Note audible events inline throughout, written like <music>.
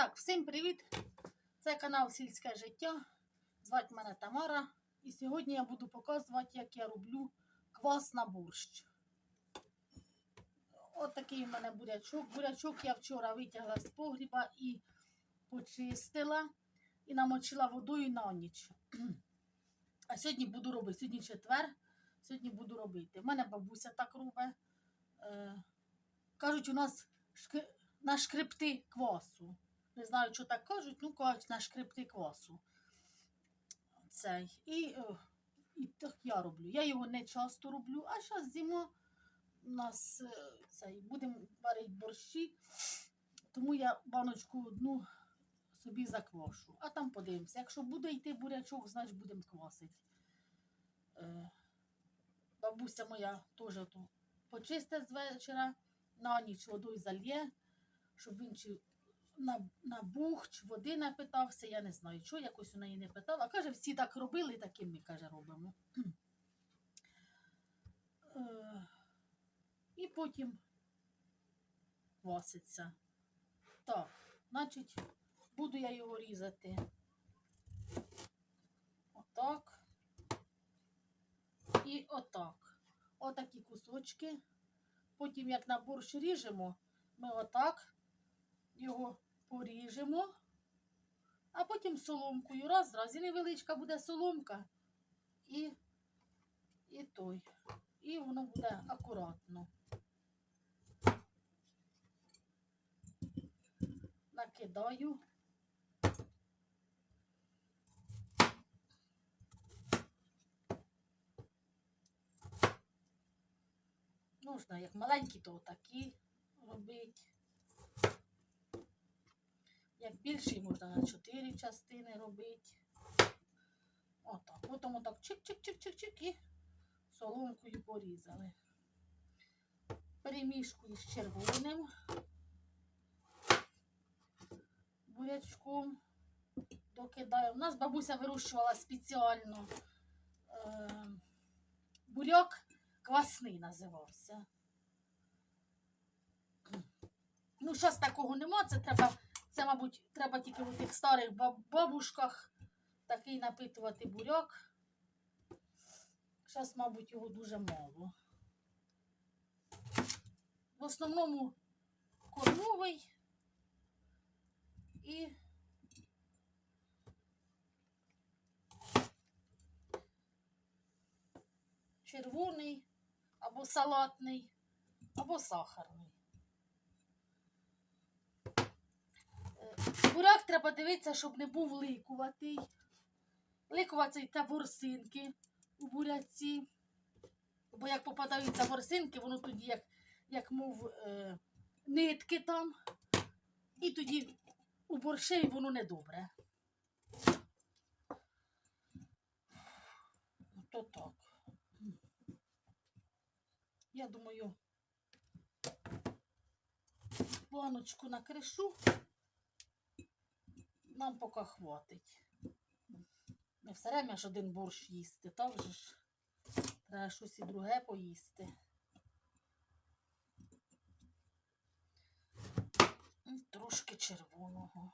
Так, всім привіт! Це канал Сільське життя. Звати мене Тамара. І сьогодні я буду показувати, як я роблю квас на борщ. От такий в мене бурячок. Бурячок я вчора витягла з погріба і почистила і намочила водою на ніч. А сьогодні буду робити. Сьогодні четвер, сьогодні буду робити. В мене бабуся так робить. Е, кажуть, у нас на шкрипти квасу. Не знаю, що так кажуть, ну кажуть на шкрипти квасу. Цей. І, е, і так я роблю. Я його не часто роблю, а зараз зима у нас е, цей, будемо варити борщі, тому я баночку одну собі заквашу. А там подивимося. Якщо буде йти бурячок, значить будемо квасити. Е, бабуся моя теж почистить з вечора, на ніч водою зальє, щоб він чи на- набух, чи води напитався, я не знаю, що, якось у неї не питала. Каже, всі так робили, так і ми, каже, робимо. <clears throat> Е, І потім кваситься. Так, значить, буду я його різати. Отак. І отак. Отакі кусочки. Потім, як на борщ ріжемо, ми отак його поріжемо, а потім соломкою. Раз, раз. І невеличка буде соломка. І, і той. І воно буде акуратно. Накидаю. Можна як маленькі, то такі робити. Як більший можна на чотири частини робити. Отак. Потім отак чик-чик-чик-чик-чик і соломкою порізали. Перемішкую з червоним бурячком. Докидаю. У нас бабуся вирощувала спеціально е, буряк квасний називався. Ну, зараз такого нема, це треба, це, мабуть, треба тільки в тих старих бабушках такий напитувати буряк. Зараз, мабуть, його дуже мало. В основному кормовий і червоний або салатний, або сахарний. Е, Буряк треба дивитися, щоб не був ликуватий. Ликуватий та ворсинки у буряці. Бо як попадаються ворсинки, воно тоді як, як мов е, нитки там. І тоді у борщеві воно недобре. То так. Я думаю, баночку накришу. Нам поки хватить. Не все время ж один борщ їсти, так же ж треба щось і друге поїсти. Трошки червоного.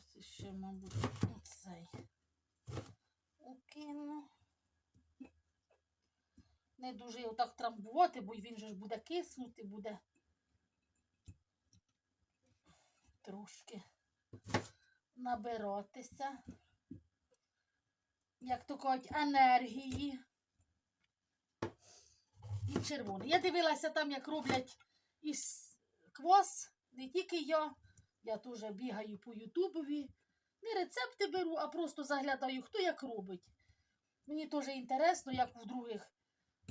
Щось ще, мабуть, оцей укину. Не дуже його так трамбувати, бо він же ж буде киснути, буде трошки набиратися. Як то кажуть, енергії. І червоний. Я дивилася там, як роблять із квас, не тільки я. Я теж бігаю по Ютубові. Не рецепти беру, а просто заглядаю, хто як робить. Мені теж інтересно, як в других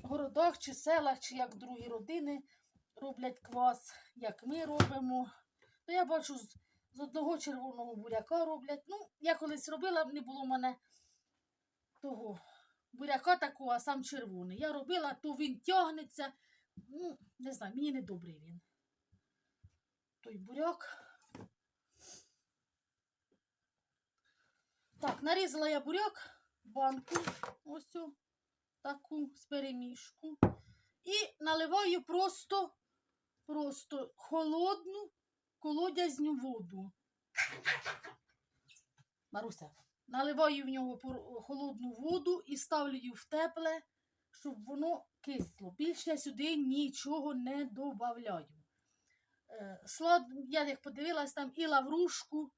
городах чи селах, чи як другі родини роблять квас, як ми робимо. То я бачу, з, одного червоного буряка роблять. Ну, я колись робила, не було в мене того буряка такого, а сам червоний. Я робила, то він тягнеться, Ну, не знаю, мені не добрий він. Той буряк. Так, нарізала я буряк, банку, ось цю, таку з перемішку. І наливаю просто, просто холодну колодязню воду. Маруся, наливаю в нього холодну воду і ставлю її в тепле, щоб воно кисло. Більше я сюди нічого не додаю. Е, слад, я як подивилась, там і лаврушку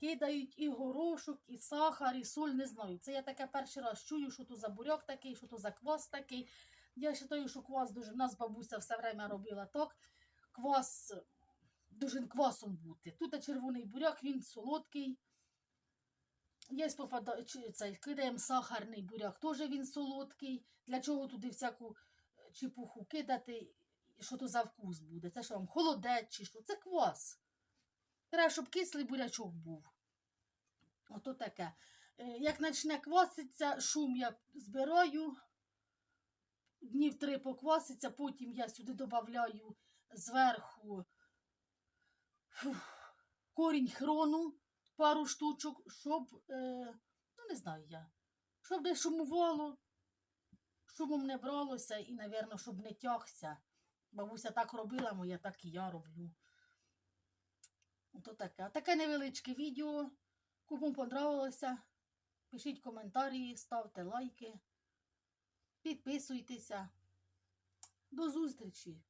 кидають, і горошок, і сахар, і соль, не знаю. Це я таке перший раз чую, що то за буряк такий, що то за квас такий. Я вважаю, що квас дуже. У нас бабуся все время робила так. Квас дуже квасом бути. Тут червоний буряк, він солодкий. Є попада... цей, кидаємо сахарний буряк, теж він солодкий. Для чого туди всяку е, чепуху кидати, що то за вкус буде? Це що вам холодець чи що? Це квас. Треба, щоб кислий бурячок був. Ото таке. Е, Як почне кваситься, шум я збираю. Днів три покваситься, потім я сюди додаю зверху фух, корінь хрону, пару штучок, щоб, е, ну не знаю я, щоб не шумувало, шумом не бралося і, напевно, щоб не тягся. Бабуся так робила моя, так і я роблю. То таке. Таке невеличке відео. Кому понравилося, пишіть коментарі, ставте лайки, підписуйтеся. До зустрічі!